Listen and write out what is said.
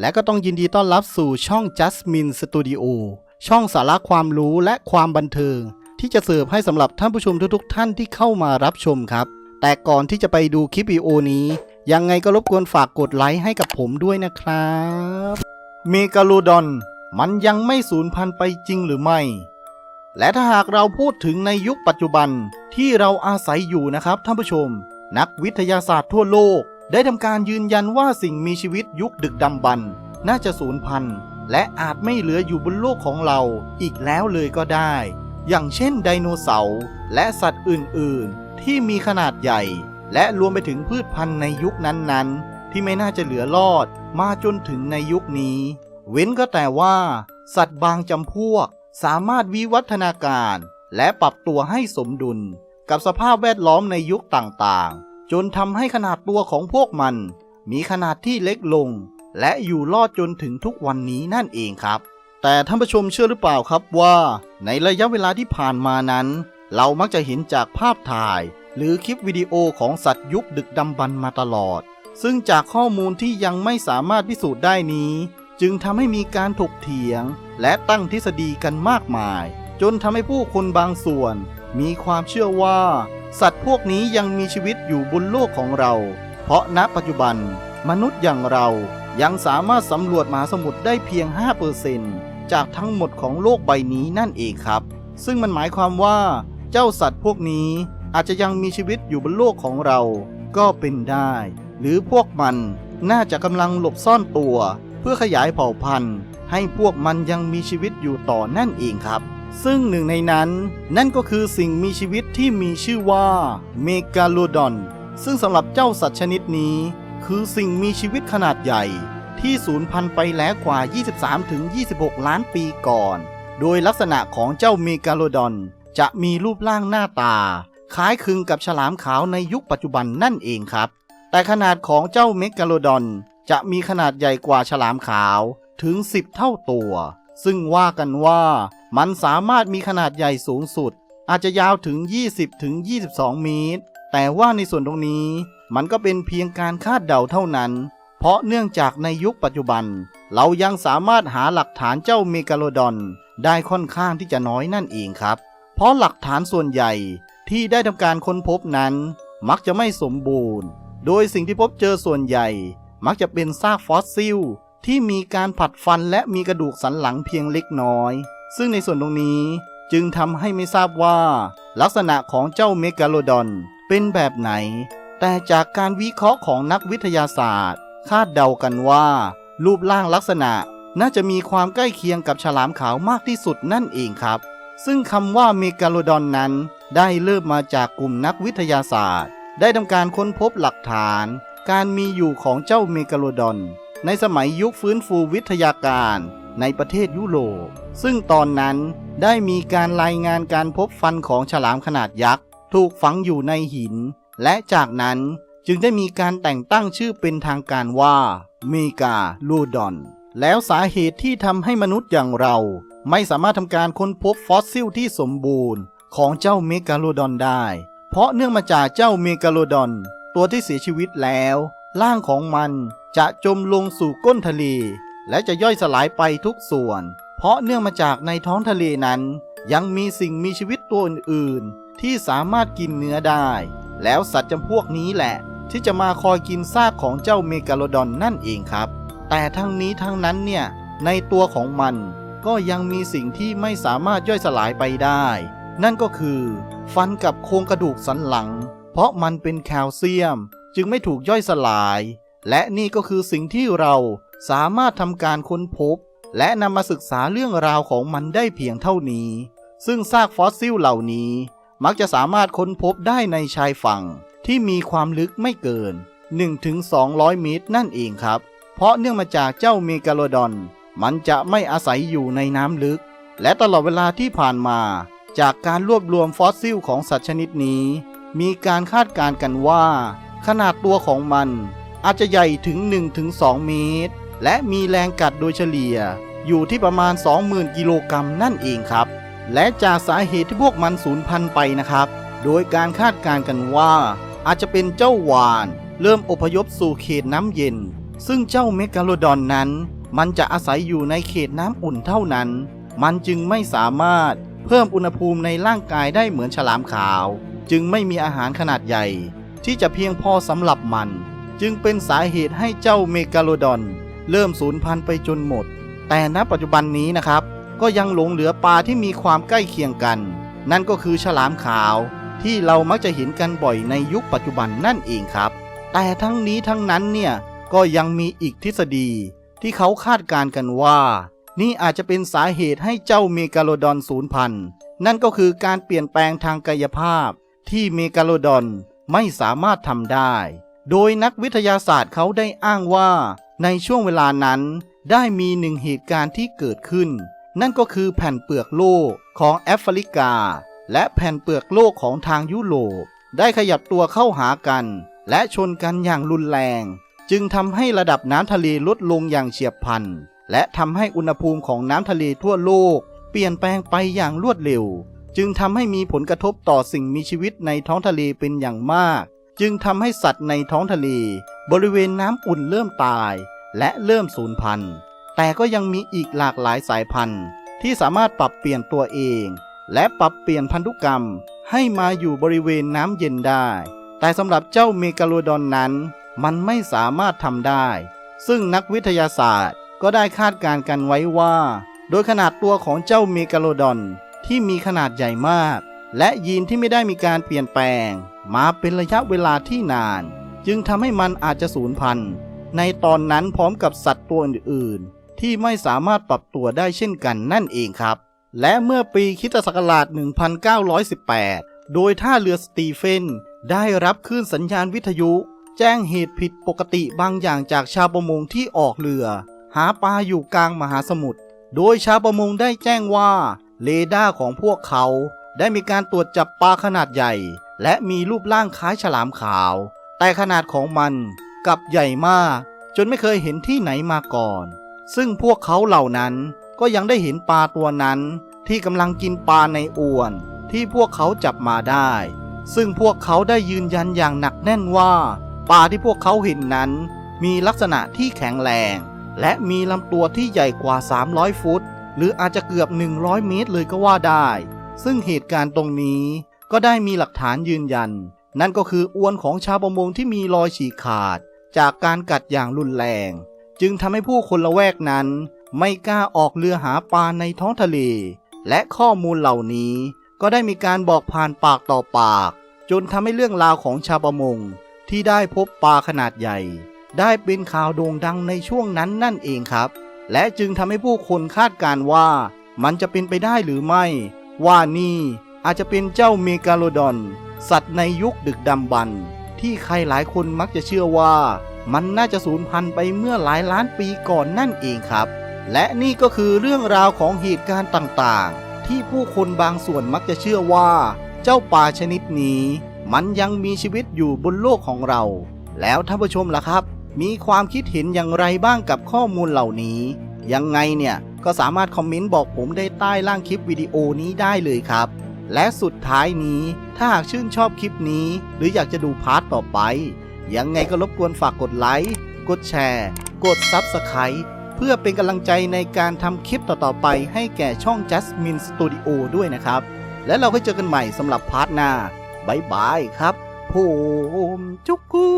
และก็ต้องยินดีต้อนรับสู่ช่อง Jasmine Studio ช่องสาระความรู้และความบันเทิง ที่จะเสิร์ฟให้สำหรับท่านผู้ชมทุกๆ ท่านที่เข้ามารับชมครับ แต่ก่อนที่จะไปดูคลิปวิดีโอนี้ ยังไงก็รบกวนฝากกดไลค์ให้กับผมด้วยนะครับเมกาโลดอน มันยังไม่สูญพันธุ์ไปจริงหรือไม่ และถ้าหากเราพูดถึงในยุคปัจจุบันที่เราอาศัยอยู่นะครับท่านผู้ชม นักวิทยาศาสตร์ทั่วโลก ได้ทำการยืนยันว่าสิ่งมีชีวิตยุคดึกดำบรรพ์น่าจะสูญพันธุ์และอาจไม่เหลืออยู่บนโลกของเราอีกแล้วเลยก็ได้ อย่างเช่นไดโนเสาร์และสัตว์อื่น ๆ ที่มีขนาดใหญ่ และรวมไปถึงพืชพันธุ์ในยุคนั้น ๆ ที่ไม่น่าจะเหลือรอดมาจนถึงในยุคนี้ เว้นก็แต่ว่า สัตว์บางจำพวกสามารถวิวัฒนาการ และปรับตัวให้สมดุล กับสภาพแวดล้อมในยุคต่าง ๆ จนทำให้ขนาดตัวของพวกมัน มีขนาดที่เล็กลง และอยู่รอดจนถึงทุกวันนี้นั่นเองครับ แต่ท่านผู้ชมเชื่อหรือเปล่าครับว่า ในระยะเวลาที่ผ่านมานั้น เรามักจะเห็นจากภาพถ่าย หรือคลิปวิดีโอของสัตว์ยุคดึกดำบรรพ์มาตลอด ซึ่งจากข้อมูลที่ยังไม่สามารถพิสูจน์ได้นี้ จึงทำให้มีการถกเถียง และตั้งทฤษฎีกันมากมาย จนทำให้ผู้คนบางส่วน มีความเชื่อว่า สัตว์พวกนี้ยังมีชีวิตอยู่บนโลกของเรา เพราะณปัจจุบัน มนุษย์อย่างเรายังสามารถสำรวจมหาสมุทรได้เพียง 5%จากทั้งหมดของโลกใบนี้นั่นเองครับ ซึ่งมันหมายความว่า เจ้าสัตว์พวกนี้อาจจะยังมีชีวิตอยู่บนโลกของเรา ก็เป็นได้ หรือพวกมันน่าจะกำลังหลบซ่อนตัว เพื่อขยายเผ่าพันธุ์ ให้พวกมันยังมีชีวิตอยู่ต่อนั่นเองครับ ซึ่งหนึ่งในนั้นนั่นก็คือสิ่งมีชีวิตที่มีชื่อว่าเมกาโลดอน ซึ่งสำหรับเจ้าสัตว์ชนิดนี้ คือสิ่งมีชีวิตขนาดใหญ่ ที่สูญพันธุ์ไปแล้วกว่า 23-26 ล้านปีก่อน โดยลักษณะของเจ้าเมกาโลดอน จะมีรูปร่างหน้าตา คล้ายคลึงกับฉลามขาวในยุคปัจจุบันนั่นเองครับ แต่ขนาดของเจ้าเมกาโลดอน จะมีขนาดใหญ่กว่าฉลามขาวถึง 10 เท่าตัว ซึ่งว่ากันว่า มันสามารถมีขนาดใหญ่สูงสุด อาจจะยาวถึง 20-22เมตร แต่ว่าในส่วนตรงนี้ มันก็เป็นเพียงการคาดเดาเท่านั้น เพราะเนื่องจากในยุคปัจจุบัน เรายังสามารถหาหลักฐานเจ้าเมกาโลดอน ได้ค่อนข้างที่จะน้อยนั่นเองครับ เพราะหลักฐานส่วนใหญ่ที่ได้ทำการค้นพบนั้น มักจะไม่สมบูรณ์ โดยสิ่งที่พบเจอส่วนใหญ่ มักจะเป็นซากฟอสซิลที่มีการผัดฟันและมีกระดูกสันหลังเพียงเล็กน้อย ซึ่งในส่วนตรงนี้จึงทำให้ไม่ทราบว่า ลักษณะของเจ้าเมกาโลดอนเป็นแบบไหน แต่จากการวิเคราะห์ของนักวิทยาศาสตร์ คาดเดากันว่า รูปร่างลักษณะน่าจะมีความใกล้เคียงกับฉลามขาวมากที่สุดนั่นเองครับ ซึ่งคำว่าเมกาโลดอนนั้น ได้เริ่มมาจากกลุ่มนักวิทยาศาสตร์ ได้ทำการค้นพบหลักฐาน การมีอยู่ของเจ้าเมกาโลดอนในสมัยยุคฟื้นฟูวิทยาการ ในประเทศยุโรป ซึ่งตอนนั้นได้มีการรายงานการพบฟันของฉลามขนาดยักษ์ ถูกฝังอยู่ในหิน และจากนั้นจึงได้มีการแต่งตั้งชื่อเป็นทางการว่าเมกาโลดอน แล้วสาเหตุที่ทำให้มนุษย์อย่างเรา ไม่สามารถทำการค้นพบฟอสซิลที่สมบูรณ์ ของเจ้าเมกาโลดอนได้ เพราะเนื่องมาจากเจ้าเมกาโลดอน ตัวที่เสียชีวิตแล้ว ร่างของมันจะจมลงสู่ก้นทะเล และจะย่อยสลายไปทุกส่วน เพราะเนื่องมาจากในท้องทะเลนั้น ยังมีสิ่งมีชีวิตตัวอื่นๆ ที่สามารถกินเนื้อได้ แล้วสัตว์จำพวกนี้แหละ ที่จะมาคอยกินซากของเจ้าเมกาโลดอนนั่นเองครับ แต่ทั้งนี้ทั้งนั้นเนี่ยในตัวของมันก็ยังมีสิ่งที่ไม่สามารถย่อยสลายไปได้ นั่นก็คือ ฟันกับโครงกระดูกสันหลัง เพราะมันเป็นแคลเซียม จึงไม่ถูกย่อยสลาย และนี่ก็คือสิ่งที่เรา สามารถทำการค้นพบ และนำมาศึกษาเรื่องราวของมันได้เพียงเท่านี้ ซึ่งซากฟอสซิลเหล่านี้ มักจะสามารถค้นพบได้ในชายฝั่งที่มีความลึกไม่เกิน 1-200 เมตรนั่นเองครับ เพราะเนื่องมาจากเจ้าเมกาโลดอน มันจะไม่อาศัยอยู่ในน้ำลึก และตลอดเวลาที่ผ่านมา จากการรวบรวมฟอสซิลของสัตว์ชนิดนี้ มีการคาดการณ์กันว่า ขนาดตัวของมันอาจจะใหญ่ถึง 1-2 เมตร และมีแรงกัดโดยเฉลี่ย อยู่ที่ประมาณ 20,000 กิโลกรัมนั่นเองครับ และจากสาเหตุที่พวกมันสูญพันธุ์ไปนะครับ โดยการคาดการณ์กันว่า อาจจะเป็นเจ้าวาน เริ่มอพยพสู่เขตน้ำเย็น ซึ่งเจ้าเมกาโลดอนนั้น มันจะอาศัยอยู่ในเขตน้ำอุ่นเท่านั้น มันจึงไม่สามารถเพิ่มอุณหภูมิในร่างกายได้เหมือนฉลามขาว จึงไม่มีอาหารขนาดใหญ่ ที่จะเพียงพอสำหรับมัน จึงเป็นสาเหตุให้เจ้าเมกาโลดอน เริ่มสูญพันธุ์ไปจนหมด แต่ณปัจจุบันนี้นะครับ ก็ยังหลงเหลือปลาที่มีความใกล้เคียงกัน นั่นก็คือฉลามขาว ที่เรามักจะเห็นกันบ่อยในยุคปัจจุบันนั่นเองครับ แต่ทั้งนี้ทั้งนั้นเนี่ยก็ยังมีอีกทฤษฎี ที่เขาคาดการณ์กันว่า นี่อาจจะเป็นสาเหตุให้เจ้าเมกาโลดอนสูญพันธุ์นั่นก็คือการเปลี่ยนแปลงทางกายภาพ ที่เมกาโลดอนไม่สามารถทำได้ โดยนักวิทยาศาสตร์เขาได้อ้างว่า ในช่วงเวลานั้นได้มีหนึ่งเหตุการณ์ที่เกิดขึ้น นั่นก็คือแผ่นเปลือกโลกของแอฟริกา และแผ่นเปลือกโลกของทางยุโรปได้ขยับตัวเข้าหากัน และชนกันอย่างรุนแรง จึงทำให้ระดับน้ำทะเลลดลงอย่างเฉียบพลันและทำให้อุณหภูมิของน้ำทะเลทั่วโลก เปลี่ยนแปลงไปอย่างรวดเร็ว จึงทำให้มีผลกระทบต่อสิ่งมีชีวิตในท้องทะเลเป็นอย่างมาก จึงทำให้สัตว์ในท้องทะเลบริเวณน้ำอุ่นเริ่มตาย และเริ่มสูญพันธุ์ แต่ก็ยังมีอีกหลากหลายสายพันธุ์ ที่สามารถปรับเปลี่ยนตัวเอง และปรับเปลี่ยนพันธุกรรม ให้มาอยู่บริเวณน้ำเย็นได้ แต่สำหรับเจ้าเมกาโลดอนนั้น มันไม่สามารถทำได้ ซึ่งนักวิทยาศาสตร์ก็ได้คาดการณ์กันไว้ว่า โดยขนาดตัวของเจ้าเมกาโลดอนที่มีขนาดใหญ่มาก และยีนที่ไม่ได้มีการเปลี่ยนแปลง มาเป็นระยะเวลาที่นาน จึงทำให้มันอาจจะสูญพันธุ์ ในตอนนั้นพร้อมกับสัตว์ตัวอื่นๆ ที่ไม่สามารถปรับตัวได้เช่นกันนั่นเองครับ และเมื่อปีคิตศักราช 1918 โดยท่าเรือสตีเฟน ได้รับคลื่นสัญญาณวิทยุ แจ้งเหตุผิดปกติบางอย่างจากชาวประมงที่ออกเรือ หาปลาอยู่กลางมหาสมุทรโดยชาวประมงได้แจ้งว่าเรดาร์ของพวกเขาได้มีการตรวจจับปลาขนาดใหญ่ และมีรูปร่างคล้ายฉลามขาว แต่ขนาดของมันกับใหญ่มาก จนไม่เคยเห็นที่ไหนมาก่อน ซึ่งพวกเขาเหล่านั้นก็ยังได้เห็นปลาตัวนั้นที่กำลังกินปลาในอวน ที่พวกเขาจับมาได้ ซึ่งพวกเขาได้ยืนยันอย่างหนักแน่นว่า ปลาที่พวกเขาเห็นนั้น มีลักษณะที่แข็งแรง และมีลำตัวที่ใหญ่กว่า 300 ฟุต หรืออาจจะเกือบ 100 เมตรเลยก็ว่าได้ ซึ่งเหตุการณ์ตรงนี้ ก็ได้มีหลักฐานยืนยัน นั่นก็คืออวนของชาวประมงที่มีรอยฉีกขาด จากการกัดอย่างรุนแรง จึงทำให้ผู้คนละแวกนั้น ไม่กล้าออกเรือหาปลาในท้องทะเล และข้อมูลเหล่านี้ก็ได้มีการบอกผ่านปากต่อปาก จนทำให้เรื่องราวของชาวประมง ที่ได้พบปลาขนาดใหญ่ ได้เป็นข่าวโด่งดังในช่วงนั้นนั่นเองครับ และจึงทำให้ผู้คนคาดการณ์ว่า มันจะเป็นไปได้หรือไม่ ว่านี่ อาจจะเป็นเจ้าเมกาโลดอน สัตว์ในยุคดึกดำบรรพ์ที่ใครหลายคนมักจะเชื่อว่า มันน่าจะสูญพันธุ์ไปเมื่อหลายล้านปีก่อนนั่นเองครับ และนี่ก็คือเรื่องราวของเหตุการณ์ต่างๆ ที่ผู้คนบางส่วนมักจะเชื่อว่า เจ้าป่าชนิดนี้ มันยังมีชีวิตอยู่บนโลกของเรา แล้วท่านผู้ชมล่ะครับ มีความคิดเห็นอย่างไรบ้างกับข้อมูลเหล่านี้ ยังไงเนี่ยก็สามารถคอมเมนต์บอกผมได้ใต้ล่างคลิปวิดีโอนี้ได้เลยครับ และสุดท้ายนี้ถ้าหากชื่นชอบคลิปนี้ หรืออยากจะดูพาร์ทต่อไป ยังไงก็รบกวนฝากกดไลค์ กดแชร์ กด Subscribe เพื่อเป็นกำลังใจในการทำคลิปต่อๆไปให้แก่ช่อง Jasmine Studio ด้วยนะครับ และเราก็เจอกันใหม่สำหรับพาร์ทหน้าบายบายครับ ผมจุกกู